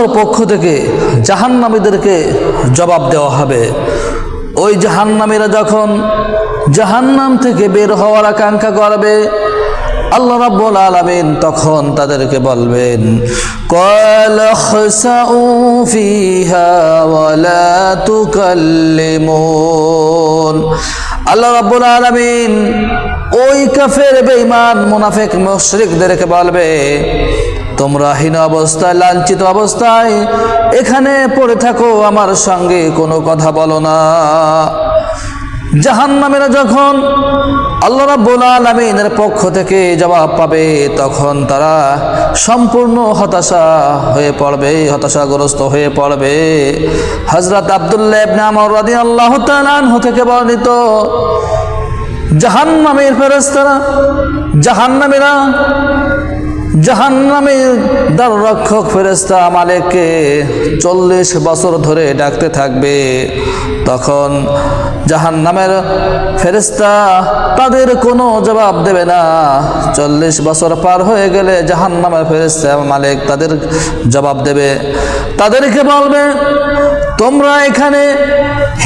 আল্লাহর পক্ষ থেকে জাহান্নামীদেরকে জবাব দেওয়া হবে। ওই জাহান্নামীরা যখন জাহান্নাম থেকে বের হওয়ার আকাঙ্ক্ষা করবে, আল্লাহ রাব্বুল আলামিন তখন তাদেরকে বলবেন, কল খসাউ ফিহা ওয়ালা তুকাল্লিমুন। আল্লাহ রাব্বুল আলামিন ওই কাফের, বেঈমান, মুনাফিক, মুশরিকদেরকে বলবে তোমরা হীন অবস্থায়, লাঞ্ছিত অবস্থায় এখানে পড়ে থাকো, আমার সঙ্গে কোনো কথা বলো না। জাহান্নামেরা যখন আল্লাহ রাব্বুল আলামিনের পক্ষ থেকে জবাব পাবে, তখন তারা সম্পূর্ণ হতাশা হয়ে পড়বে, হতাশাগ্রস্ত হয়ে পড়বে। হযরত আব্দুল্লাহ ইবনে আমর রাদিয়াল্লাহু তাআলা আনহু থেকে বর্ণিত, জাহান্নামের ফেরেশতারা, জাহান্নামীরা জাহান্নামের দ্বার রক্ষক ফেরেস্তা মালিককে চল্লিশ বছর ধরে ডাকতে থাকবে। তখন জাহান্নামের ফেরেস্তা তাদের কোনো জবাব দেবে না। চল্লিশ বছর পার হয়ে গেলে জাহান্নামের ফেরেস্তা মালিক তাদের জবাব দেবে। তাদেরকে বলবে, তোমরা এখানে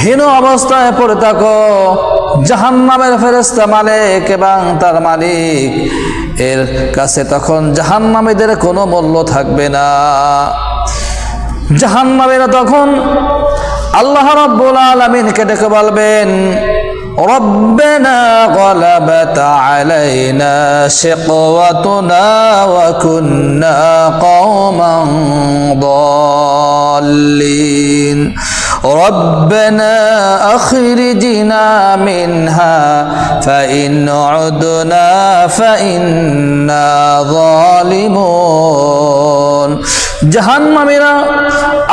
হীন অবস্থায় পড়ে থাকো। জাহান্নামের ফেরেস্তা মালিক এবং তার মালিক এর কাছে তখন জাহান্নামীদের কোনো মূল্য থাকবে না। জাহান্নামীরা তখন আল্লাহ রব্বুল আলমিনকে ডেকে বলবেন ربنا غلبت علينا شقوتنا وكنا قوما ضالين. ربنا أخرجنا منها فإن عدنا فإنا ظالمون. জাহান্নামীরা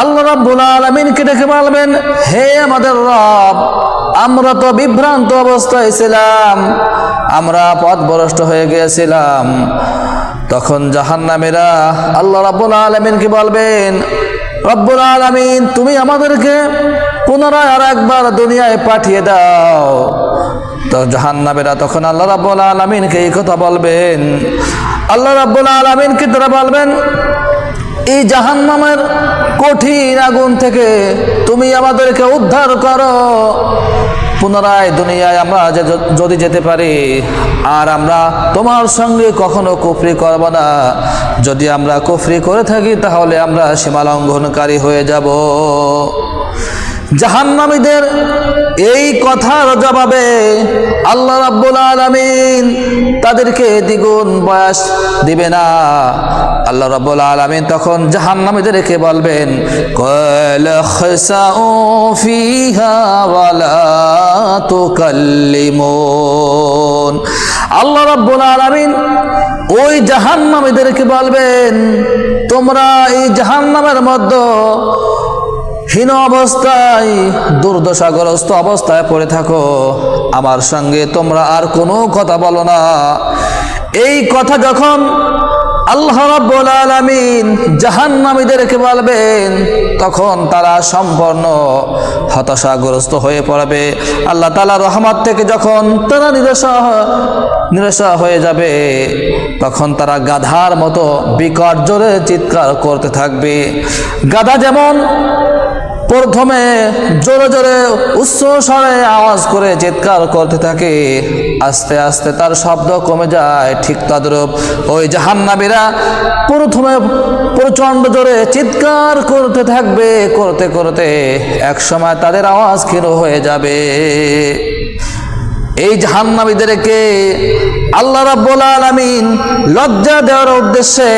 আল্লাহ রাব্বুল আলামিনকে ডেকে বলবেন, হে আমাদের রব, আমরা তো বিভ্রান্ত অবস্থায় ছিলাম, আমরা পথভ্রষ্ট হয়ে গিয়েছিলাম। তখন জাহান্নামীরা আল্লাহ রাব্বুল আলামিনকে বলবেন, রব্বুল আলামিন, তুমি আমাদেরকে পুনরায় আর একবার দুনিয়ায় পাঠিয়ে দাও। তো জাহান্নামীরা তখন আল্লাহ রাব্বুল আলামিনকে এই কথা বলবেন। আল্লাহ রাব্বুল আলামিনকে তারা বলবেন এই জাহান্নামের কঠিন আগুন থেকে তুমি আমাদেরকে উদ্ধার করো। পুনরায় দুনিয়ায় আমরা যদি যেতে পারি, আর আমরা তোমার সঙ্গে কখনো কুফরি করব না। যদি আমরা কুফরি করে থাকি, তাহলে আমরা সীমালঙ্ঘনকারী হয়ে যাব। জাহান্নামীদের এই কথার জবাবে আল্লাহ রাব্বুল আলামিন তাদেরকে দ্বিগুণ বয়স দিবে না। আল্লাহ রাব্বুল আলামিন তখন জাহান্নামীদেরকে বলবেন, কল খসাউ ফিহা ওয়ালা তুকাল্লিমুন। আল্লাহ রাব্বুল আলামিন ওই জাহান্নামীদেরকে বলবেন, তোমরা এই জাহান্নামের মধ্যে হীন অবস্থায়, দুর্দশাগ্রস্ত অবস্থায় পড়ে থাকো। আমার সঙ্গে তোমরা আর কোনো কথা বলো না। এই কথা যখন আল্লাহ রাব্বুল আলামিন জাহান্নামীদেরকে বলবেন, তখন তারা সম্পূর্ণ হতাশাগ্রস্ত হয়ে পড়বে। আল্লাহ তাআলা রহমত থেকে যখন তারা নিরাশা নিরাশা হয়ে যাবে, তখন তারা গাধার মতো বিকট জোরে চিৎকার করতে থাকবে। গাধা যেমন প্রথমে জোরে জোরে উচ্চ স্বরে আওয়াজ করে চিৎকার করতে থাকে। আস্তে আস্তে তার শব্দ কমে যায় ঠিক তদ্রূপ। ওই জাহান্নাবীরা প্রথমে প্রচণ্ড জোরে চিৎকার করতে থাকবে, করতে করতে এক সময় তাদের আওয়াজ ক্ষীণ হয়ে যাবে। এই জাহান্নামীদেরকে আল্লাহ রাব্বুল আলামিন লজ্জা দেওয়ার উদ্দেশ্যে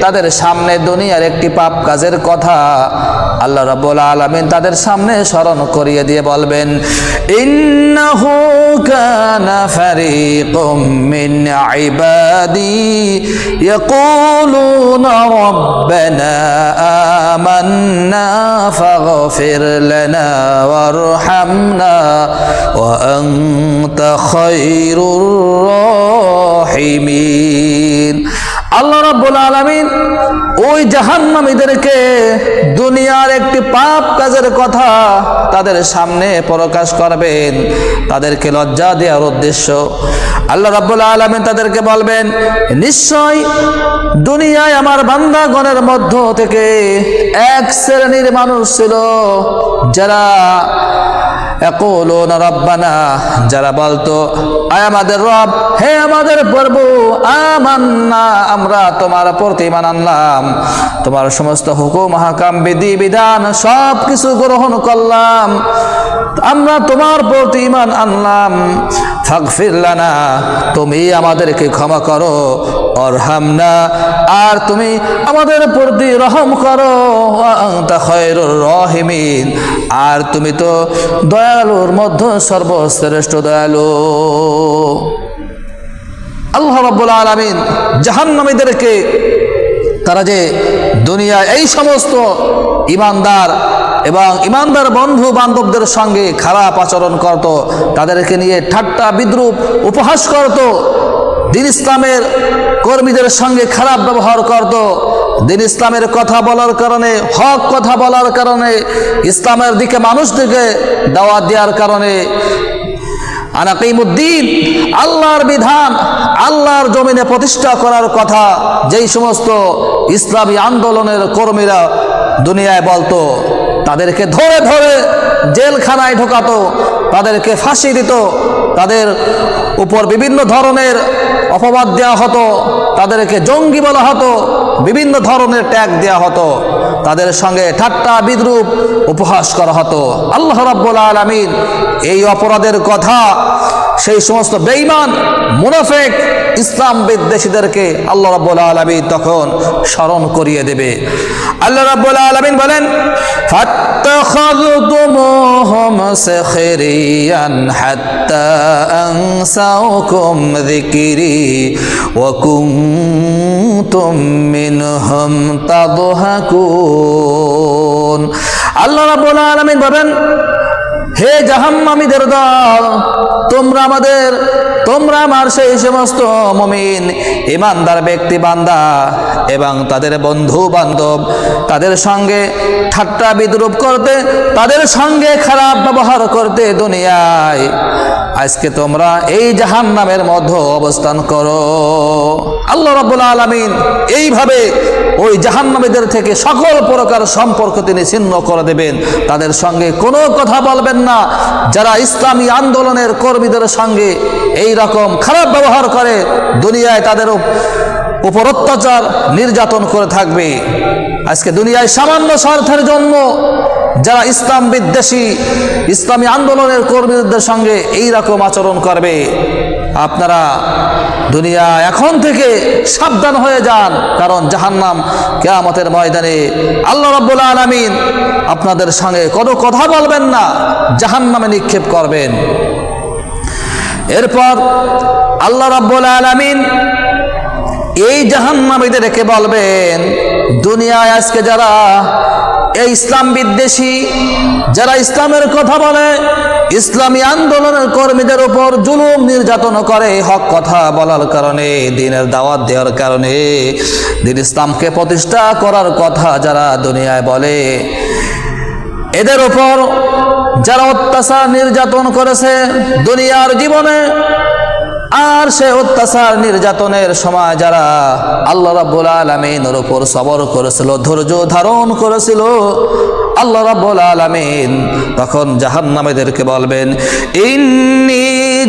তাদের সামনে দুনিয়ার একটি পাপ কাজের কথা আল্লাহ রাব্বুল আলামিন তাদের সামনে স্মরণ করিয়ে দিয়ে বলবেন, ইন্নাহু কানা ফারিকুম মিন ইবাদি ইয়াকুলুনা রাব্বানা আমান্না ফাগফির লানা ওয়ারহামনা ওয়া আনতা খায়রুর রাহিমিন আল্লাহ রাব্বুল আলামিন ওই জাহান্নামীদেরকে দুনিয়ার একটি পাপ কাজের কথা তাদের সামনে প্রকাশ করবেন। তাদেরকে লজ্জা দেওয়ার উদ্দেশ্য। আল্লাহ রাব্বুল আলামিন তাদেরকে বলবেন, নিশ্চয় দুনিয়ায় আমার বান্দাগণের মধ্য থেকে এক শ্রেণির মানুষ ছিল যারা যারা বলতো, আয় আমাদের রব, হে আমাদের প্রভু, আমান্না, আমরা তোমার প্রতি ইমান আনলাম। তোমার সমস্ত হুকুম হাকাম বিধি, বিধান সব কিছু গ্রহণ করলাম। আমরা তোমার প্রতি ইমান আনলাম। ফাগফির লানা, তুমি আমাদেরকে ক্ষমা করো। অরহামনা, আর তুমি আমাদের প্রতি রহম করো রহিমিন। আর তুমি তো দয়ালুর মধ্যে সর্বশ্রেষ্ঠ দয়ালু। আল্লাহ রাব্বুল আলামিন জাহান্নামীদেরকে, তারা যে দুনিয়া এই সমস্ত ইমানদার এবং ইমানদার বন্ধু বান্ধবদের সঙ্গে খারাপ আচরণ করত, তাদেরকে নিয়ে ঠাট্টা বিদ্রুপ উপহাস করত দিন ইসলামের কর্মীদের সঙ্গে খারাপ ব্যবহার করত। দিন ইসলামের কথা বলার কারণে, হক কথা বলার কারণে, ইসলামের দিকে মানুষদেরকে দাওয়াত দেওয়ার কারণে। আনাকিমুদ্দিন আল্লাহর বিধান, আল্লাহর জমিনে প্রতিষ্ঠা করার কথা, যেই সমস্ত ইসলামী আন্দোলনের কর্মীরা দুনিয়ায় বলতো, তাদেরকে ধরে ধরে জেলখানায় ঢোকাতো, তাদেরকে ফাঁসি দিত, তাদের উপর বিভিন্ন ধরনের অপবাদ দেওয়া হতো, তাদেরকে জঙ্গি বলা হতো, বিভিন্ন ধরনের ট্যাগ দেওয়া হতো, তাদের সঙ্গে ঠাট্টা বিদ্রুপ উপহাস করা হতো। আল্লাহ রাব্বুল আলামিন এই অপরাধের কথা, সেই সমস্ত বেঈমান, মুনাফেক ইসলাম বিদ্বেষীদেরকে আল্লাহ রাব্বুল আলামিন তখন স্মরণ করিয়ে দেবে আল্লাহ রাব্বুল আলামিন বলেন فاتخذتموهم سخريا حتى أنسوكم ذكري وكنتم منهم تضحكون আল্লাহ রাব্বুল আলামিন বলেন হে জাহান্নামীদের দল তোমরা আমাদের তোমরা আমার সেই সমস্ত মমিন ইমানদার ব্যক্তি, বান্দা এবং তাদের বন্ধু, বান্ধব তাদের সঙ্গে ঠাট্টা বিদ্রুপ করতে, তাদের সঙ্গে খারাপ ব্যবহার করতে দুনিয়ায়। আজকে তোমরা এই জাহান নামের মধ্যে অবস্থান করো। আল্লাহ রাব্বুল আলামিন এইভাবে ওই জাহান্নামীদের থেকে সকল প্রকার সম্পর্ক তিনি ছিন্ন করে দেবেন। তাদের সঙ্গে কোনো কথা বলবেন না। যারা ইসলামী আন্দোলনের কর্মীদের সঙ্গে এই রকম খারাপ ব্যবহার করে দুনিয়ায় তাদের উপর অত্যাচার নির্যাতন করে থাকবে। আজকে দুনিয়ায় সামান্য স্বার্থের জন্য যারা ইসলাম বিদ্বেষী, ইসলামী আন্দোলনের কর্মীদের সঙ্গে এই রকম আচরণ করবে। আপনারা দুনিয়া এখন থেকে সাবধান হয়ে যান, কারণ জাহান্নাম কেয়ামতের ময়দানে আল্লাহ রাব্বুল আলামিন আপনাদের সঙ্গে কোনো কথা বলবেন না, জাহান্নামে নিক্ষেপ করবেন। এরপর আল্লাহ রাব্বুল আলামিন এই জাহান্নামীদেরকে বলবেন, দুনিয়ায় আজকে যারা এই ইসলাম বিদ্বেষী, যারা ইসলামের কথা বলে, ইসলামী আন্দোলনের কর্মীদের উপর জুলুম নির্যাতন করে, হক কথা বলার কারণে, দিনের দাওয়াত দেওয়ার কারণে, দিন ইসলামকে প্রতিষ্ঠা করার কথা যারা দুনিয়ায় বলে, এদের উপর যারা অত্যাচার নির্যাতন করেছে দুনিয়ার জীবনে, আর সে অত্যাচার নির্যাতনের সময় যারা আল্লাহ রাব্বুল আলামিনের উপর সবর করেছিল, ধৈর্য ধারণ করেছিল, আল্লাহ রাব্বুল আলামিন তখন জাহান্নামীদেরকে বলবেন, ইন্নি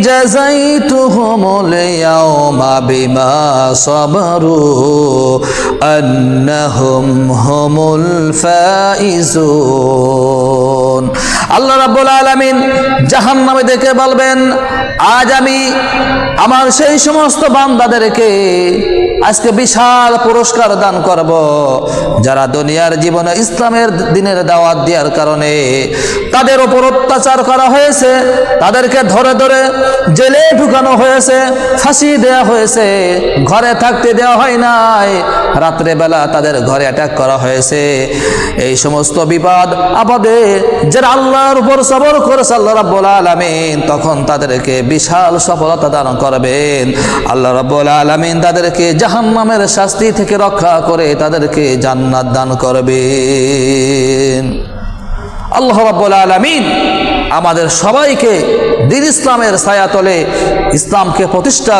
জাযাইতুহুমুল ইয়াওমা বিমা সাবারু আন্নাহুম হুমুল ফাইজুন। আল্লাহ রাব্বুল আলামিন দেখে বলবেন আজ আমি আমার সেই সমস্ত বান্দাদেরকে আজকে বিশাল পুরস্কার দান করব, যারা দুনিয়ার জীবনে ইসলামের দিনের দাওয়াত দেওয়ার কারণে তাদের ওপর অত্যাচার করা হয়েছে, তাদেরকে ধরে ধরে জেলে ঢুকানো হয়েছে, ফাঁসি দেওয়া হয়েছে, ঘরে থাকতে দেওয়া হয় নাই, রাত্রেবেলা তাদের ঘরে অ্যাটাক করা হয়েছে। এই সমস্ত বিপদ আপদে যারা আল্লাহর উপর সবর করেছে, আল্লাহ রাব্বুল আলামিন, তখন তাদেরকে বিশাল সফলতা দান করবেন। আল্লাহ রাব্বুল আলামিন তাদেরকে জাহান্নামের শাস্তি থেকে রক্ষা করে তাদেরকে জান্নাত দান করবেন। আল্লাহ রাব্বুল আলামিন আমাদের সবাইকে দিন ইসলামের ছায়াতলে ইসলামকে প্রতিষ্ঠা